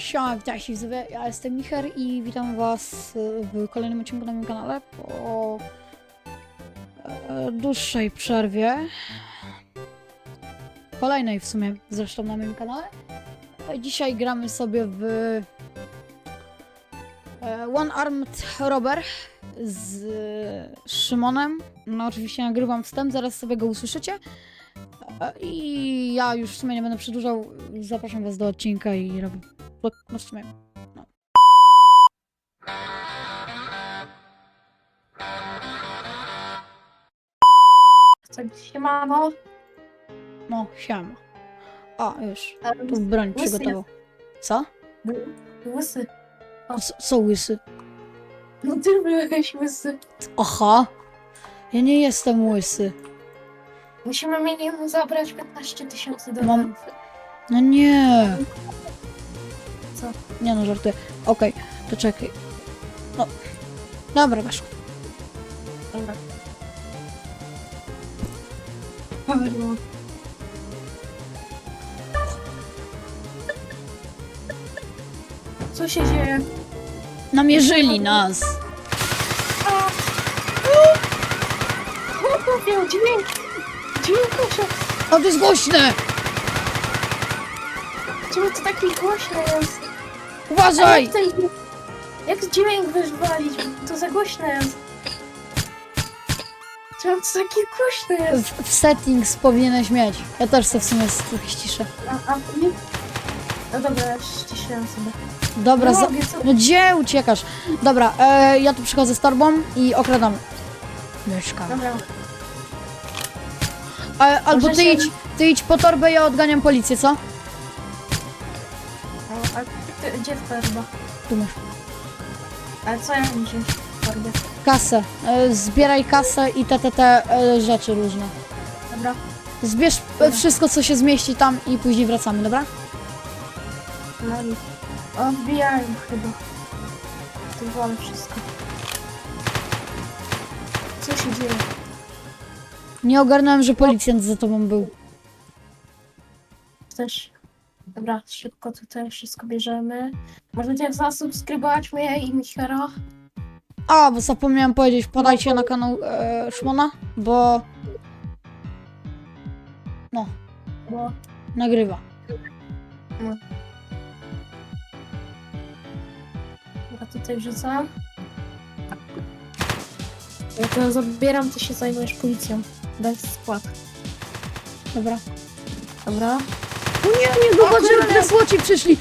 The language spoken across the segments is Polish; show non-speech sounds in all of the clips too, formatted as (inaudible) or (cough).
Siema, witajcie widzowie, ja jestem Micher i witam was w kolejnym odcinku na moim kanale po e, dłuższej przerwie. Kolejnej w sumie zresztą na moim kanale. Dzisiaj gramy sobie w e, One Armed Robber z Szymonem. No oczywiście nagrywam wstęp, zaraz sobie go usłyszycie. E, I ja już w sumie nie będę przedłużał. Zapraszam was do odcinka i robię. No w sumie. No. Co siemano? No, siema. O, już. Tu broń Łysy przygotował. Co? Łysy. Co, co łysy? No ty byłeś łysy. Aha. Ja nie jestem łysy. Musimy minimum zabrać 15 tysięcy Mam- dolarów. No nie. Co? Nie no, żartuję. Okej, to czekaj. No. Dobra, weszło. Dobra. Padło. Co się dzieje? Namierzyli nas. A! Chłopie, dźwięk! Dźwięk się! O, to jest głośne! Czemu to taki głośny jest? A Uważaj! Jak, ten, jak dźwięk wyżwalić? To za głośne jest. Czemu to taki głośny jest? W, w settings powinieneś mieć. Ja też sobie w sumie trochę ściszę. A, a nie? No dobra, ja ściszyłem sobie. Dobra, Nie za... mogę, co? no gdzie uciekasz? Dobra, e, ja tu przychodzę z torbą i okradamy. Mieszka. Dobra, E, albo Może ty się- idź, ty idź po torbę, ja odganiam policję, co? Ty, gdzie torba? Tu masz. Ale co ja mam wziąć w torbie? Kasę. E, zbieraj kasę i te, te, te e, rzeczy różne. Dobra, Zbierz e, wszystko, co się zmieści tam i później wracamy, dobra? no i... O, wbijają chyba. To wolę wszystko. Co się dzieje? Nie ogarnąłem, że policjant za tobą był. Też. Dobra, szybko tutaj wszystko bierzemy. Możecie zasubskrybować mnie i Michera. A, bo zapomniałem powiedzieć, podajcie na kanał e, Szmona, bo Bo nagrywa. ja tutaj wrzucam. Ja to zabieram, ty się zajmujesz policją. Daj skład. Dobra. Dobra. O nie, nie kurde. że złoci przyszli.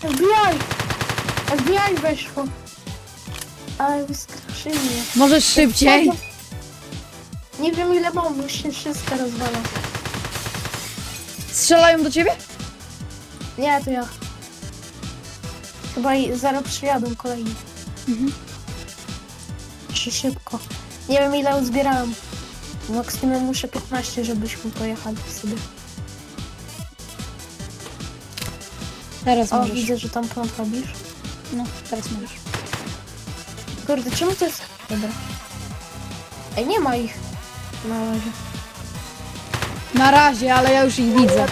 FBI! FBI weszło. Ale wystraszyli mnie. Możesz szybciej? Nie wiem ile mam, już się wszystko rozwala. Strzelają do ciebie? Nie, to ja. Chyba i zaraz przyjadą kolejni. Mhm. Czy szybko. Nie wiem ile uzbierałam. Maksimum muszę 15, żebyśmy pojechali sobie. Teraz O, możesz. widzę, że tam prąd robisz. No, teraz możesz. Kurde, czemu to jest... Dobra. Ej, nie ma ich. Na razie. Na razie, ale ja już ich widzę.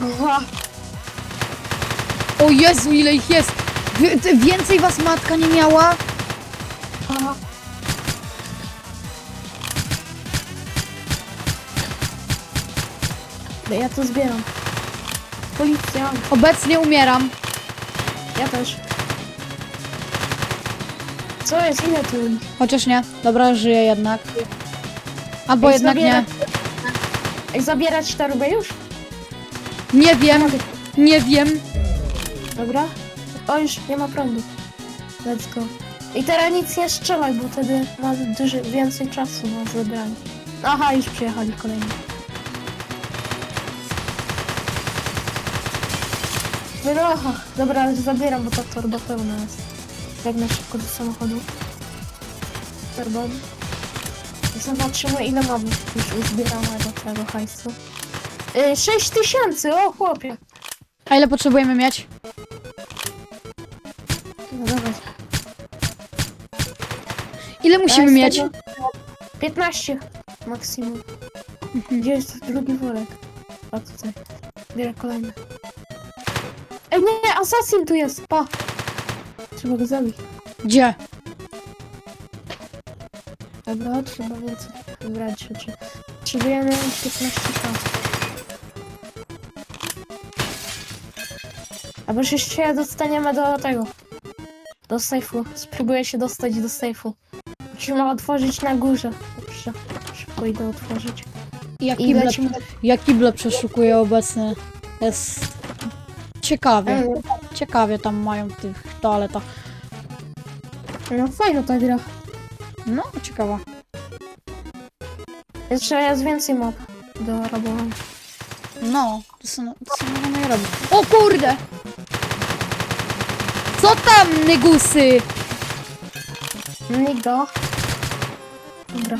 Aha. O Jezu, ile ich jest! Ty- Więcej was matka nie miała? Aha. Ja to zbieram. Obecnie umieram. Ja też. Co jest? Ile tu? Chociaż nie. Dobra, żyję jednak. Albo Ej, jednak nie. zabierać- Ej, zabierać torbę już? Nie wiem, nie wiem. Dobra. O, już nie ma prądu. Let's go. I teraz nic nie strzelaj, bo wtedy ma dużo więcej czasu na zebranie. Aha, już przyjechali kolejni. Wyrocha. Dobra, ale zabieram, bo ta torba pełna jest. Biegnę szybko do samochodu. Torbą. I Zobaczymy ile mamy już uzbieranego tego hajsu. Yy, 6 tysięcy, o chłopie. A ile potrzebujemy mieć? No dobra. Ile musimy mieć? tego 15 maksimum. Gdzie jest drugi worek? A tutaj. Bierę kolejny. Ej, Assassin tu jest, pa! Trzeba go zabić. Gdzie? Dobra, trzeba więcej wybrać rzeczy. Potrzebujemy 15 kas. Albo już jeszcze dostaniemy do tego. Do sejfu. Spróbuję się dostać do sejfu. Musimy otworzyć na górze. Dobrze. Szybko idę otworzyć. Ja I kible, lecimy. ja kible przeszukuję obecnie. Jest ciekawie. Ciekawie tam mają w tych toaletach. No fajna ta gra. No, ciekawa. Jeszcze jest więcej map do robowania. No, to są, to są robić. O kurde! Co tam, nygusy? Nigo. Dobra.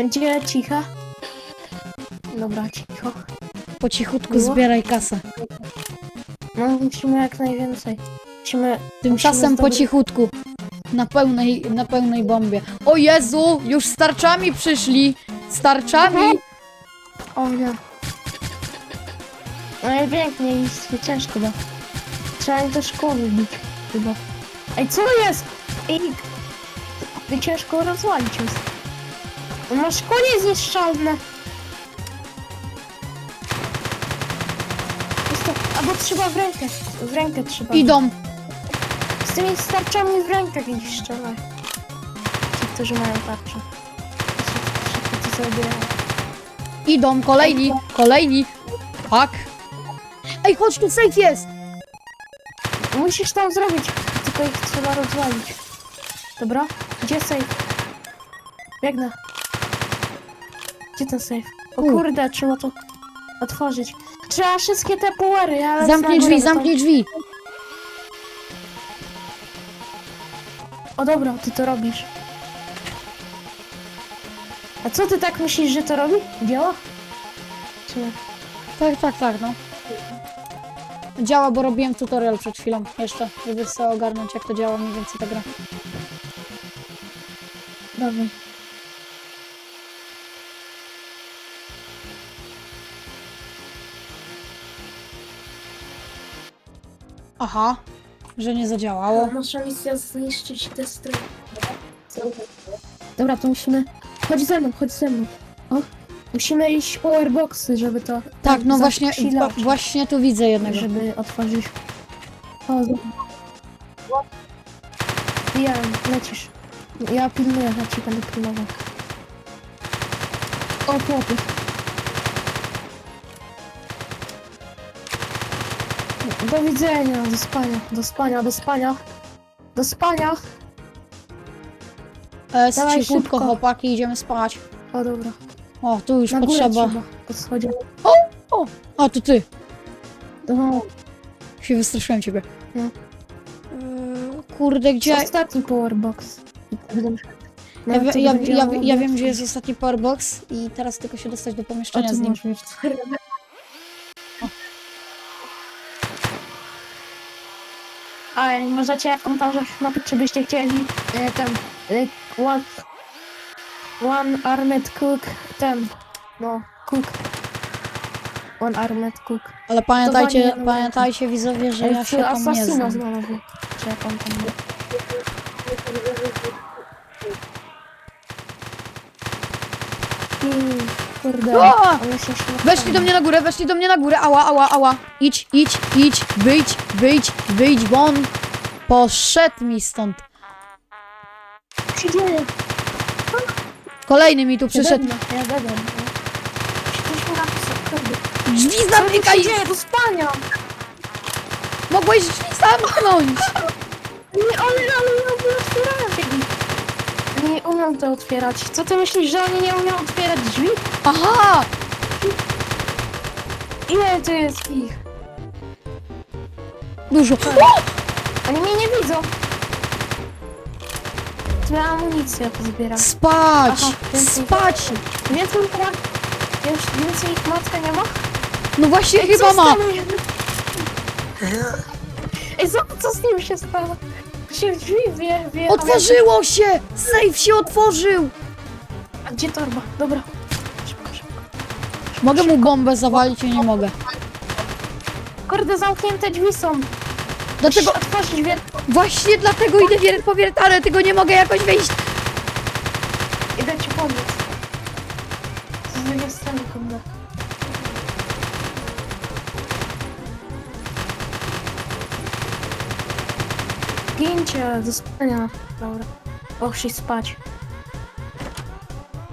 Będzie cicha. Dobra, cicho. Po cichutku Było? zbieraj kasę. No, musimy jak najwięcej. Musimy... Tymczasem po cichutku. Na pełnej, na pełnej bombie. O Jezu, już z tarczami przyszli. Z tarczami. O nie. No i pięknie i ciężko, bo trzeba im do szkoły bić chyba. Ej, co jest? Ej, ciężko rozwalić jest. On ma szkoły zniszczalne. Jest to, albo trzeba w rękę, w rękę trzeba. Idą. Z tymi starczami w rękach ich strzelaj. Ci, którzy mają tarcze. Szybko to zabierają. Idą, kolejni, kolejni. Tak. Ej, chodź, tu safe jest. Musisz tam zrobić, tylko ich trzeba rozwalić. Dobra? Gdzie safe? Biegnę. Gdzie ten safe? O Tu. kurde, trzeba to otworzyć. Trzeba wszystkie te powery, ale... Zamknij drzwi, zamknij drzwi. O dobra, ty to robisz. A co ty tak myślisz, że to robi? Działa? Czy? Tak, tak, tak, no. Działa, bo robiłem tutorial przed chwilą jeszcze, żeby sobie ogarnąć jak to działa mniej więcej ta gra. Dawaj. Aha, że nie zadziałało. Nasza misja zniszczyć te strony. Dobra, to musimy... Chodź ze mną, chodź ze mną. O, musimy iść powerboxy, żeby to... Tak, no właśnie, wa- właśnie tu widzę jednego. Żeby otworzyć... O, ja, lecisz. Ja pilnuję, ja ci będę pilnował. O, chłopy. Do widzenia, do spania, do spania, do spania. Do spania. E, Dawaj cichutko, szybko. chłopaki, idziemy spać. O, dobra. O, tu już Na górę potrzeba. trzeba. Schodzie. O, to ty. No, Się wystraszyłem ciebie. No. E, Kurde, gdzie... ostatni powerbox. Ja, wie- ja, ja, ja wiem, gdzie jest ostatni powerbox i teraz tylko się dostać do O, pomieszczenia z nim. masz mieć. A możecie w komentarzach napisać, czy byście chcieli e, ten e, one, one Armed Cook, ten, no, Cook. One Armed Cook. Ale pamiętajcie, nie pamiętajcie widzowie, że ja się tam nie Assassina znam. znalazłem. Czy jak on tam był. Mm, Kurde, O! się. Weszli do mnie na górę, weszli do mnie na górę, ała, ała, ała. Idź, idź, idź, wyjdź, wyjdź, wyjdź, bo on poszedł mi stąd. Co się dzieje? Kolejny mi tu przyszedł. Ja. Ja kurde. Drzwi Co zamykaj! się dzieje? Do spania! Mogłeś drzwi zamknąć! (laughs) Nie, ale, ale nie umiem otwierać. Nie umiem to otwierać. Co ty myślisz, że oni nie umieją otwierać drzwi? Aha! Ile tu jest ich? Dużo. Oni mnie nie widzą. Twoja amunicja pozbieram. Spać! Aha, więcej- Spać! Więcej ich ma... Już więcej ich matka nie ma? No właśnie Ej, chyba co z ma. tym? Ej, zobacz co z nim się stało. Się w drzwi wie, wie. Otworzyło się! Safe się otworzył! A gdzie torba? Dobra. Szybko, szybko. Mogę mu bombę zawalić, ja nie mogę. Kurde, zamknięte drzwi są. Dlatego, Musisz otworzyć wielką. właśnie dlatego idę wier- po wiertarę, tylko nie mogę jakoś wyjść. Idę ci pomóc. Gięcie do spania. Dobra. Poszli spać.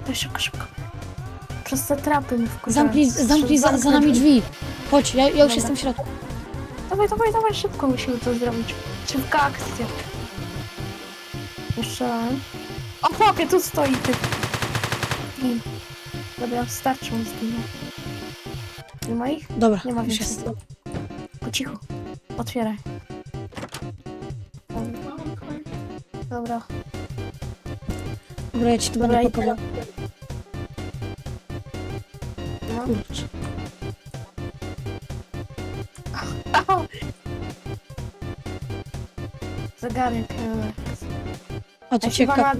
Daj szybko, szybko. Przez te trapy mi wkurzają. Zamknij, zamknij za, za nami drzwi. Chodź, ja, ja już Dobra. jestem w środku. Dawaj, dawaj, dawaj, szybko musimy to zrobić. Szybka akcja. Jeszcze raz. O, chłopie, tu stoi ty. Gin. Dobra, starczy mu zginął. Nie ma ich? Dobra, Nie ma już więcej. jest. Po cichu. Otwieraj. Dobra. Dobra, ja ci tu Dobra, będę i. No. Kurczę. (laughs) Zegarek. e, A tu, jak cieka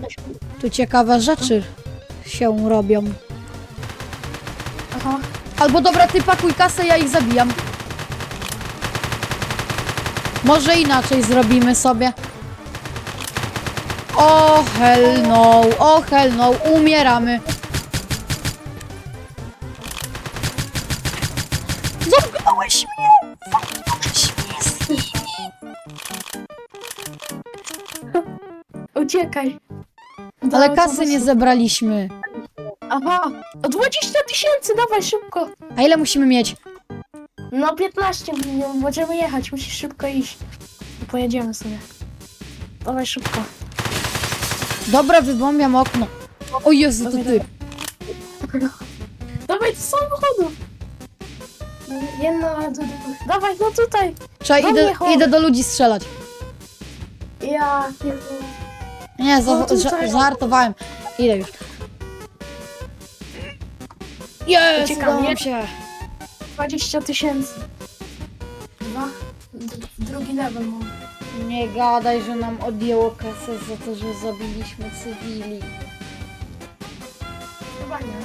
tu ciekawe rzeczy się robią. Aha. Albo dobra, ty pakuj kasę, ja ich zabijam. Może inaczej zrobimy sobie. O hell no, o hell no, umieramy. Zamknąłeś mnie! Zamknąłeś mnie z nimi. Uciekaj. Ale kasy nie zebraliśmy. Aha. O 20 tysięcy, dawaj szybko. A ile musimy mieć? No 15 milionów, możemy jechać, musisz szybko iść. Pojedziemy sobie. Dawaj szybko. Dobra, wybombiam okno. O Jezu, to ty. Dawaj do samochodu. Jedno, a do dwóch. Dawaj, no tutaj. Czekaj, Do idę, mnie chodź. idę do ludzi strzelać. Ja Nie, za, tutaj. żartowałem. Idę już. Jest, Uciekam, udało nie? mi się. 20 tysięcy. Dwa. D- Drugi level mam. Nie gadaj, że nam odjęło kasę za to, że zabiliśmy cywili. Chyba nie.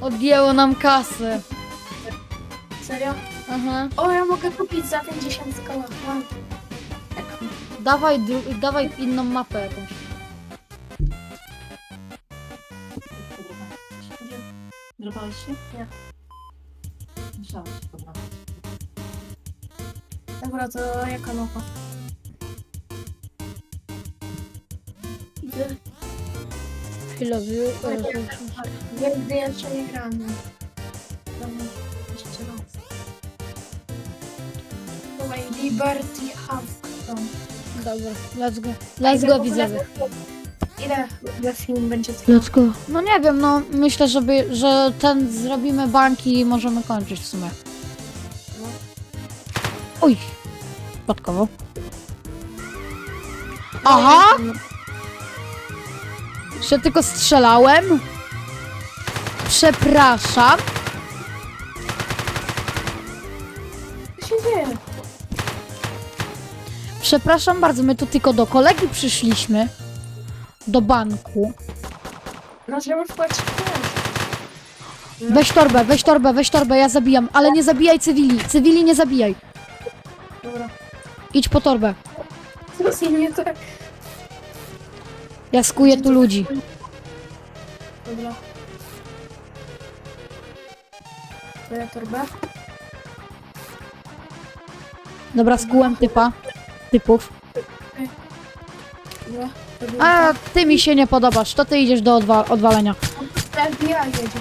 Odjęło nam kasę. Serio? Aha. O, ja mogę kupić za 50 koła. Tak. Dawaj, dru- dawaj inną mapę jakąś. Drapałeś się? Nie. Musiałeś się podrapać. Dobra, to jaka mapa? Idę. Chwilę, wy- Nigdy jeszcze nie grałem. Dobra, jeszcze raz. Dawaj, Liberty Halfton. Dobra, let's go. Let's go, widzowie. Ile, ile film będzie trwał? Let's go. No nie wiem, no myślę, żeby, że ten zrobimy banki i możemy kończyć w sumie. No. Oj, przypadkowo. Aha! Że tylko strzelałem. Przepraszam. Co się dzieje? Przepraszam bardzo, my tu tylko do kolegi przyszliśmy. Do banku. No, żeby wpłacić pieniądze. Weź torbę, weź torbę, weź torbę, ja zabijam. Ale nie zabijaj cywili. Cywili nie zabijaj. Dobra. Idź po torbę. Co się nie tak? Ja skuję tu ludzi. Dobra. Daję torbę. Dobra, skułem typa. Typów. Dobra. Robię A ty mi się nie podobasz, to ty idziesz do odwa odwalenia. tak. FBI jedzie.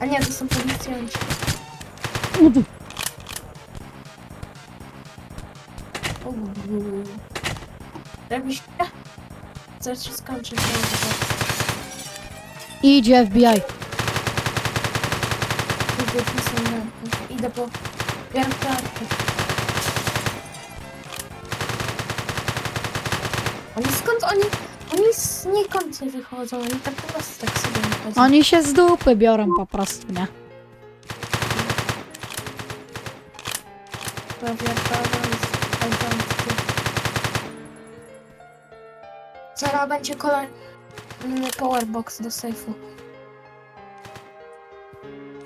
A nie, to są policjanci. Robisz... Zaraz się skończy. Idzie FBI. Idę po samochód. Idę po wiertarkę. Oni skąd oni... Oni znikąd nie wychodzą, oni tak po prostu tak sobie wychodzą. Oni się z dupy biorą po prostu, nie? To wiertarka Zaraz będzie kolejny powerbox do sejfu.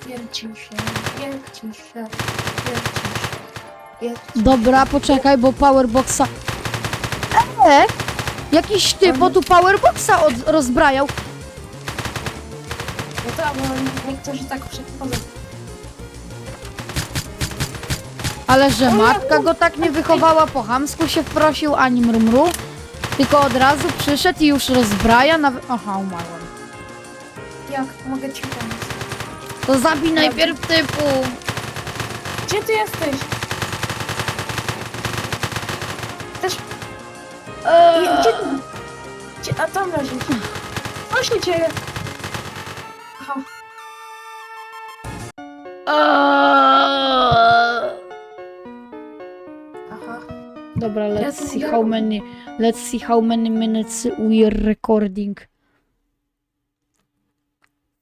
Wierci się, wierci się, wierci się, Dobra, poczekaj, bo powerboxa... Eee! Jakiś typ o tu powerboxa od... rozbrajał. No tak, bo niektórzy tak przechodzą. Ale że matka go tak nie wychowała, po chamsku się wprosił, ani mrumru. Tylko od razu przyszedł i już rozbraja nawet... Aha, umarłem. Jak? Mogę ci pomóc. To zabij najpierw typu. Gdzie ty jesteś? Też... Eee. Gdzie ty? Gdzie? A tam leżysz. Co się dzieje? Aha. Eee. Aha. Dobra, let's see how many... Let's see how many minutes we're recording.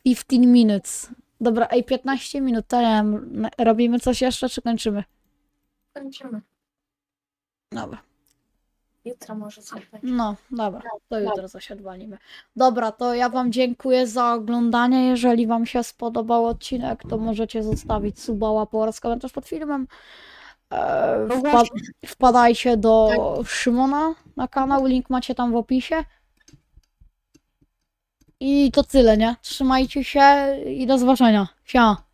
15 minutes. Dobra, ej, 15 minut, to na- robimy coś jeszcze, czy kończymy? Kończymy. Dobra. Jutro może coś będzie. No, dobra, to jutro coś odwalimy. Dobra, to ja Wam dziękuję za oglądanie. Jeżeli Wam się spodobał odcinek, to możecie zostawić suba, łapę oraz komentarz pod filmem. E, No wpa właśnie. wpadajcie do Szymona na kanał, link macie tam w opisie. I to tyle, nie? Trzymajcie się i do zobaczenia. Siema.